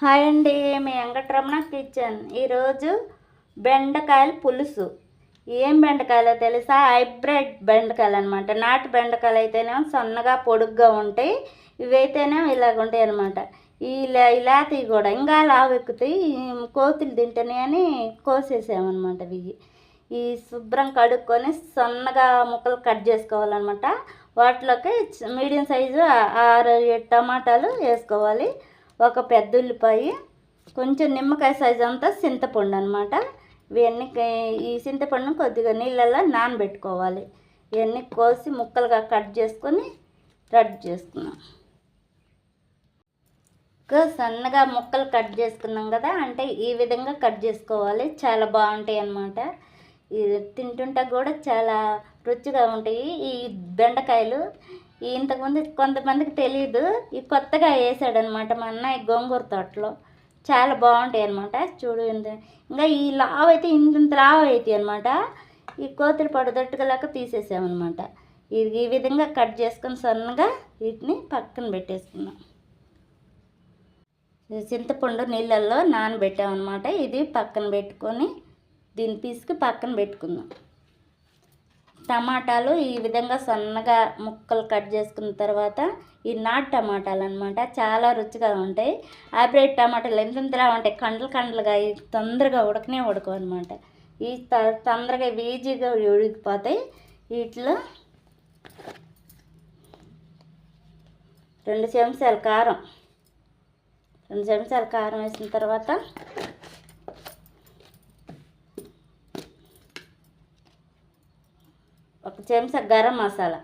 Hi అండి మీ Venkataramana kitchen. ఈరోజు బెండకాయల పులుసు. ఏం బెండకాయలో తెలుసా? హైబ్రిడ్ బెండకాయలు అనమాట నాటు బెండకాయలు అయితేనేమో సన్నగా పొడుగ్గా ఉంటాయి. ఇవైతేనేమో ఇలాగ ఉంటాయి అనమాట ఇలా ఇలాంటివి కూడా. ఇంకా లావు ఎక్కుతాయి. కోతులు తింటేనే అని కోసేసామన్నమాట ఇవి ఈ శుభ్రం కడుక్కొని సన్నగా ముక్కలు కట్ చేసుకోవాలన్నమాట. వాటిలోకి మీడియం సైజు ఆరు ఏడు టమాటాలు వేసుకోవాలి. ఒక పెద్ద ఉల్లిపాయ కొంచెం నిమ్మకాయ సైజు అంతా చింతపండు అనమాట ఇవన్నీ ఈ చింతపండును కొద్దిగా నీళ్ళల్లో నానబెట్టుకోవాలి. ఇవన్నీ కోసి ముక్కలుగా కట్ చేసుకొని రెడీ చేసుకున్నాం. ఇంకా సన్నగా ముక్కలు కట్ చేసుకున్నాం కదా అంటే ఈ విధంగా కట్ చేసుకోవాలి. చాలా బాగుంటాయి అన్నమాట. ఇది తింటుంటే కూడా చాలా రుచిగా ఉంటాయి. ఈ బెండకాయలు ఇంతకుముందు కొంతమందికి తెలియదు ఈ కొత్తగా వేసాడనమాట మా అన్నయ్య గోంగూర తోటలో. చాలా బాగుంటాయి అనమాట చూడు ఇంత ఇంకా ఈ లావు అయితే ఇంత ఇంత లావు అవుతాయి అనమాట ఈ కోతులు పడదట్టుగలాక తీసేసామన్నమాట. ఇది ఈ విధంగా కట్ చేసుకొని సన్నగా వీటిని పక్కన పెట్టేసుకున్నాం. చింతపండు నీళ్ళల్లో నానబెట్టామన్నమాట. ఇది పక్కన పెట్టుకొని దీని పీసుకి పక్కన పెట్టుకుందాం. టమాటాలు ఈ విధంగా సన్నగా ముక్కలు కట్ చేసుకున్న తర్వాత ఈ నాటు టమాటాలు అనమాట చాలా రుచిగా ఉంటాయి. హైబ్రిడ్ టమాటాలు ఎంత ఉంటాయి కండలు కండలుగా ఇవి తొందరగా ఉడకనే ఉడకవు అనమాట ఈ త- తొందరగా ఈజీగా ఉడికిపోతాయి. వీటిలో రెండు చెంచాలు కారం రెండు చెంచాలు కారం వేసిన తర్వాత ఒక చెంచా గరం మసాలా.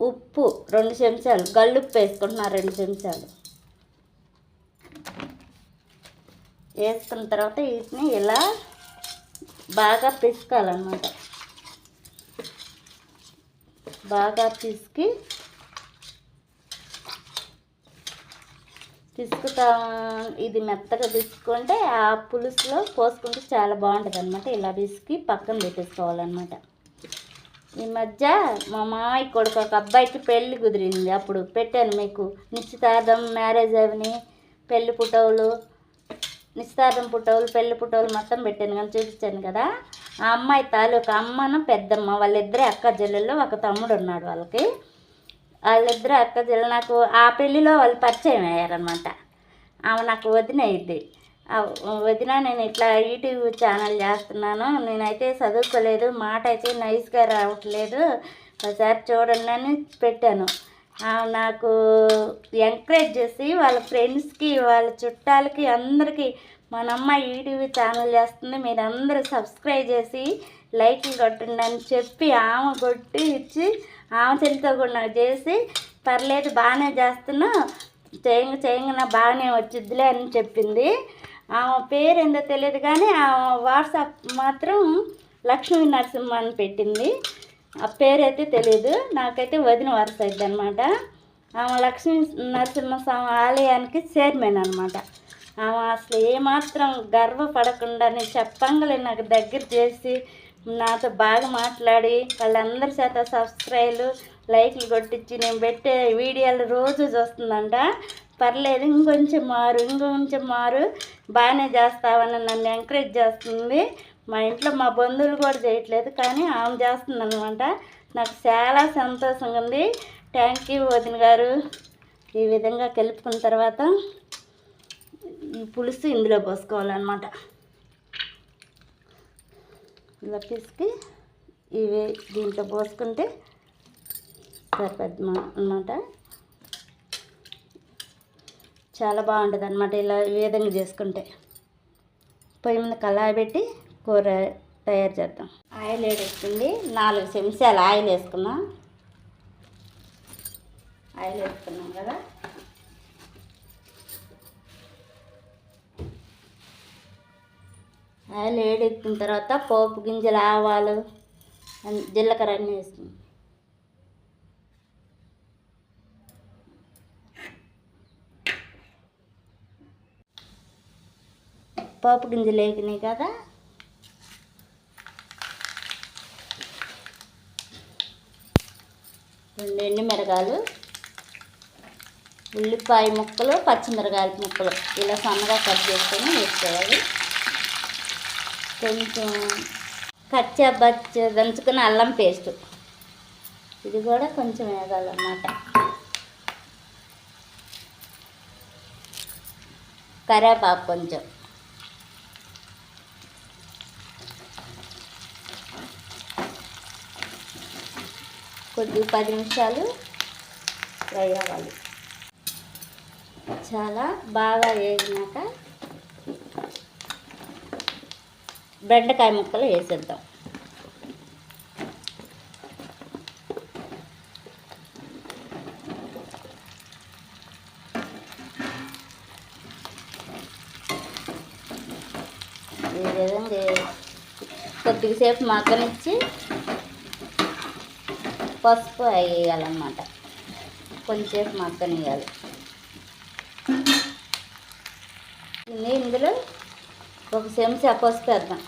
ఉప్పు రెండు చెంచాలు. గల్లుప్పు వేసుకుంటున్నాను రెండు చెంచాలు. వేసుకున్న తర్వాత వీటిని ఇలా బాగా పిసుకాలన్నమాట. బాగా పిసికి పిసుకుతా ఇది మెత్తగా పిసుకుంటే ఆ పులుసులో పోసుకుంటే చాలా బాగుంటుంది అనమాట ఇలా పిసికి పక్కన పెట్టేసుకోవాలన్నమాట. ఈ మధ్య మా మామయ్య కొడుకు ఒక అబ్బాయికి పెళ్ళి కుదిరింది. అప్పుడు పెట్టాను మీకు నిశ్చితార్థం మ్యారేజ్ అవని పెళ్ళి పుటవులు నిశ్చితార్థం పుటవులు పెళ్ళి పుటవులు మొత్తం పెట్టాను కానీ చూపించాను కదా. ఆ అమ్మాయి తాలూకు అమ్మను పెద్దమ్మ వాళ్ళిద్దరే అక్క చెల్లెళ్ళు ఒక తమ్ముడు ఉన్నాడు వాళ్ళకి. వాళ్ళిద్దరు అక్క చెల్లెలు నాకు ఆ పెళ్ళిలో వాళ్ళు పరిచయం అయ్యారనమాట ఆమె నాకు వదిన అయింది వదిన నేను ఇట్లా యూట్యూబ్ ఛానల్ చేస్తున్నాను. నేనైతే చదువుకోలేదు. మాట అయితే నైస్గా రావట్లేదు. ఒకసారి చూడండి అని పెట్టాను. ఆమె నాకు ఎంకరేజ్ చేసి వాళ్ళ ఫ్రెండ్స్కి వాళ్ళ చుట్టాలకి అందరికీ మన అమ్మాయి యూట్యూబ్ ఛానల్ చేస్తుంది. మీరు అందరూ సబ్స్క్రైబ్ చేసి లైక్లు కొట్టండి అని చెప్పి ఆమె కొట్టి ఇచ్చి ఆమె కూడా నాకు చేసి పర్లేదు బాగానే చేస్తున్నావు చేయంగా చేయంగా బాగానే వచ్చిద్దిలే అని చెప్పింది. ఆమె పేరు ఏందో తెలియదు కానీ ఆమె వాట్సాప్ మాత్రం లక్ష్మీ నరసింహ అని పెట్టింది. ఆ పేరు అయితే తెలియదు. నాకైతే వదిన వరుస అయింది అనమాట ఆమె లక్ష్మీ నరసింహ స్వామి ఆలయానికి చైర్మన్ అనమాట ఆమె అసలు ఏమాత్రం గర్వపడకుండానే చెప్పంగానే నాకు దగ్గర చేసి నాతో బాగా మాట్లాడి వాళ్ళందరి చేత సబ్స్క్రైబ్లు లైక్లు కొట్టించి నేను పెట్టే వీడియోలు రోజు చూస్తుందంట. పర్లేదు ఇంకొంచెం మారు ఇంకొంచెం మారు. బాగానే చేస్తావని నన్ను ఎంకరేజ్ చేస్తుంది. మా ఇంట్లో మా బంధువులు కూడా చేయట్లేదు కానీ ఆమె చేస్తుంది అనమాట నాకు చాలా సంతోషంగా ఉంది. థ్యాంక్ యూ వదిన గారు. ఈ విధంగా కలుపుకున్న తర్వాత ఈ పులుసు ఇందులో పోసుకోవాలన్నమాట. ఇలా పిసికి ఇవి దీంట్లో పోసుకుంటే సరిపోద్ది అనమాట చాలా బాగుంటుంది అనమాట ఇలా ఈ విధంగా చేసుకుంటే. పొయ్యి మీద కళాయి పెట్టి కూర తయారు చేద్దాం. ఆయిల్ వేసుకుంది నాలుగు చెంచాలు ఆయిల్ వేసుకున్నాం. ఆయిల్ వేసుకున్నాం కదా. లేడెక్కిన తర్వాత పోపు గింజలు ఆవాలు జీలకర్ర అన్నీ వేస్తుంది పోపు గింజలు వేగినాయి కదా. రెండు ఎండు మిరగాలు ఉల్లిపాయ ముక్కలు పచ్చిమిరగాయల ముక్కలు ఇలా సన్నగా కట్ చేసుకొని వేసుకోవాలి. కొంచెం కచ్చా బచ్చ దంచుకున్న అల్లం పేస్ట్. ఇది కూడా కొంచెం వేగాలన్నమాట. కరేపాకు కొంచెం. కొద్ది పది నిమిషాలు ఫ్రై అవ్వాలి. చాలా బాగా వేగినాక బెండకాయ ముక్కలు వేసేద్దాం. ఈ విధంగా కొద్దిసేపు మగ్గనిచ్చి పసుపు వేయాలన్నమాట. కొంచెంసేపు మగ్గనియాలి ఇందులో ఒక చెంచా పసుపు వేద్దాం.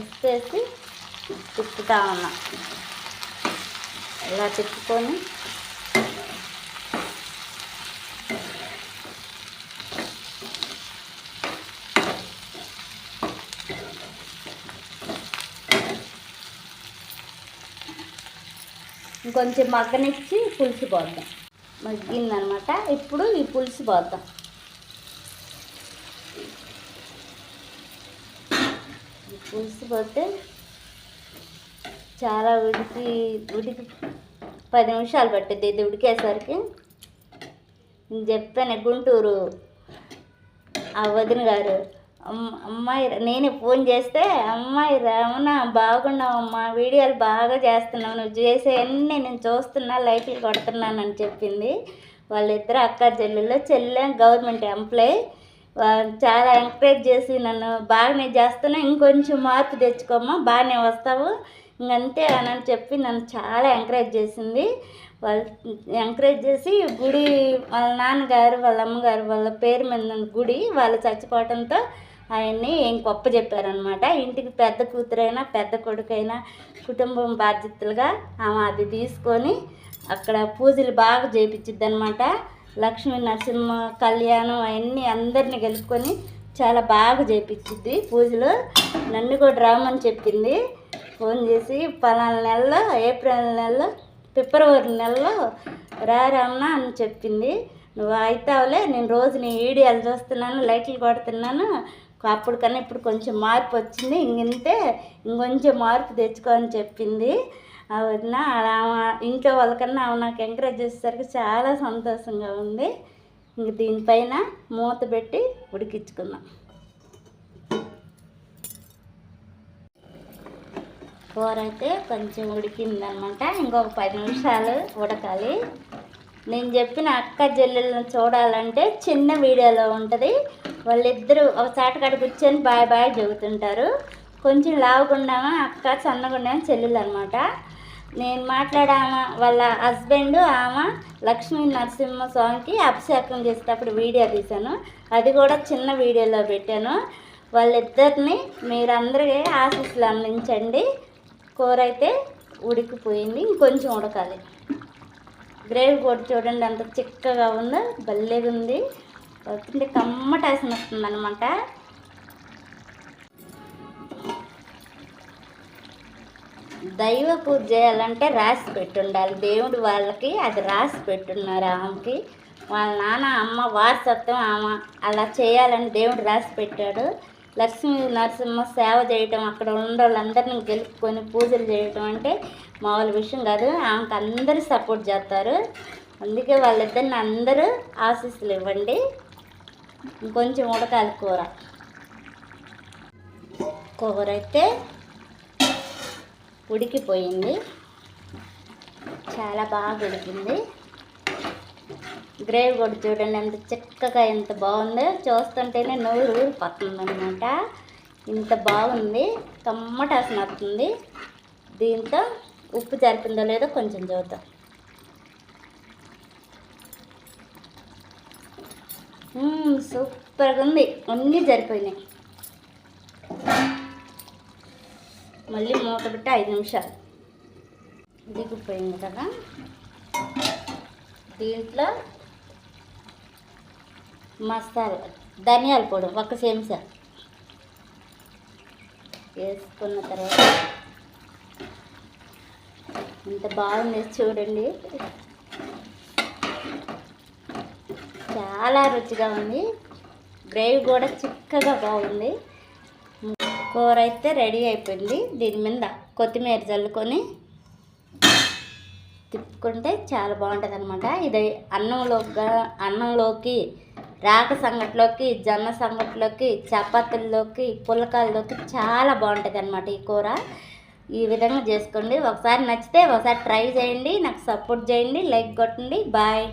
పసుపు తిప్పుతా ఉన్నా. ఇలా తిప్పుకొని ఇంకొంచెం మగ్గనిచ్చి పులుసు పోద్దాం. మగ్గిందనమాట. ఇప్పుడు ఈ పులుసు పోద్దాం. ఈ పులుసు పోతే చాలా ఉడికి ఉడికి పది నిమిషాలు పట్టుద్ది. ఇది ఉడికేసరికి నేను చెప్పాను గుంటూరు ఆ వదిన గారు అమ్మాయి నేనే ఫోన్ చేస్తే అమ్మాయి రమణ బాగున్నావమ్మా వీడియోలు బాగా చేస్తున్నావు నువ్వు చేసేవన్నీ నేను చూస్తున్నా లైట్లు కొడుతున్నానని చెప్పింది. వాళ్ళిద్దరు అక్క చెల్లెళ్ళు చెల్లె గవర్నమెంట్ ఎంప్లాయీ చాలా ఎంకరేజ్ చేసి నన్ను బాగానే చేస్తున్నా ఇంకొంచెం మార్పు తెచ్చుకోమ్మా బాగానే వస్తావు. ఇంకంతే అని చెప్పి నన్ను చాలా ఎంకరేజ్ చేసింది. వాళ్ళు ఎంకరేజ్ చేసి గుడి వాళ్ళ నాన్నగారు వాళ్ళ అమ్మగారు వాళ్ళ పేరు మీద గుడి వాళ్ళు చచ్చిపోవడంతో ఆయన్ని ఏం గొప్ప చెప్పారనమాట ఇంటికి పెద్ద కూతురైనా పెద్ద కొడుకైనా కుటుంబం బాధ్యతలుగా ఆమె అది తీసుకొని అక్కడ పూజలు బాగా చేయించిద్ది అనమాట లక్ష్మీ నరసింహ కళ్యాణం అవన్నీ అందరిని గెలుపుకొని చాలా బాగా చేపించింది పూజలు నన్ను కూడా రామని చెప్పింది. ఫోన్ చేసి పలానా నెలలో ఏప్రిల్ నెలలో ఫిబ్రవరి నెలలో రా అని చెప్పింది. నువ్వు అవుతావులే నేను రోజు నీ వీడియోలు చూస్తున్నాను లైట్లు కొడుతున్నాను. అప్పటికన్నా ఇప్పుడు కొంచెం మార్పు వచ్చింది. ఇంకంతే ఇంకొంచెం మార్పు తెచ్చుకో అని చెప్పింది. ఆ వదిన ఆమె ఇంట్లో వాళ్ళకన్నా ఆమె నాకు ఎంకరేజ్ చేసేసరికి చాలా సంతోషంగా ఉంది. ఇంక దీనిపైన మూత పెట్టి ఉడికించుకుందాం. కూర అయితే కొంచెం ఉడికిందనమాట. ఇంకొక పది నిమిషాలు ఉడకాలి. నేను చెప్పిన అక్క చెల్లెలను చూడాలంటే చిన్న వీడియోలో ఉంటుంది. వాళ్ళిద్దరూ ఒక చాటకాడ కూర్చొని బాయ్ బాయ్ చెబుతుంటారు. కొంచెం లావుగుండామా అక్క సన్నగుండామా చెల్లెలు అనమాట నేను మాట్లాడామా వాళ్ళ హస్బెండ్ ఆమె లక్ష్మీ నరసింహ స్వామికి అభిషేకం చేసేటప్పుడు వీడియో తీశాను. అది కూడా చిన్న వీడియోలో పెట్టాను. వాళ్ళిద్దరిని మీరందరికీ ఆశీస్సులు అందించండి. కూర అయితే ఉడికిపోయింది ఇంకొంచెం ఉడకాలి. గ్రేవీ కూడా చూడండి అంత చిక్కగా ఉందో భలేగా ఉంది వస్తుంటే కమ్మటాసిన వస్తుంది అనమాట దైవ పూజ చేయాలంటే రాసి పెట్టుండాలి. దేవుడు వాళ్ళకి అది రాసి పెట్టున్నారు ఆమెకి. వాళ్ళ నాన్న అమ్మ వారసత్వం ఆమె అలా చేయాలని దేవుడు రాసి పెట్టాడు. లక్ష్మీ నరసింహ సేవ చేయటం అక్కడ ఉన్న వాళ్ళందరినీ గెలుపుకొని పూజలు చేయటం అంటే మామూలు విషయం కాదు. ఆమెకు అందరూ సపోర్ట్ చేస్తారు. అందుకే వాళ్ళిద్దరిని అందరూ ఆశీస్సులు ఇవ్వండి. ఇంకొంచెం ఉడకాలి కూర. కూర అయితే ఉడికిపోయింది. చాలా బాగా ఉడికింది. గ్రేవీ కూడా చూడండి ఎంత చిక్కగా ఎంత బాగుందో. చూస్తుంటేనే నోరు ఊరిపోతుంది అనమాట ఇంత బాగుంది. కమ్మటాసన వస్తుంది దీంతో ఉప్పు జరిపిందో లేదో కొంచెం చూద్దాం. సూపర్గా ఉంది. అన్నీ సరిపోయినాయి మళ్ళీ మూత పెట్టి ఐదు నిమిషాలు. దిగిపోయింది కదా. దీంట్లో మసాలా ధనియాల పొడి ఒక చెంచా. వేసుకున్న తర్వాత ఇంత బాగుంది చూడండి. చాలా రుచిగా ఉంది. గ్రేవీ కూడా చిక్కగా బాగుంది. కూర అయితే రెడీ అయిపోయింది. దీని మీద కొత్తిమీర చల్లుకొని తిప్పుకుంటే చాలా బాగుంటుంది అనమాట ఇది అన్నంలోకి అన్నంలోకి రాక సంగట్లోకి జొన్న సంగట్లోకి చపాతీల్లోకి పుల్లకాయల్లోకి చాలా బాగుంటుంది అనమాట ఈ కూర. ఈ విధంగా చేసుకోండి. ఒకసారి నచ్చితే ఒకసారి ట్రై చేయండి. నాకు సపోర్ట్ చేయండి. లైక్ కొట్టండి. బాయ్.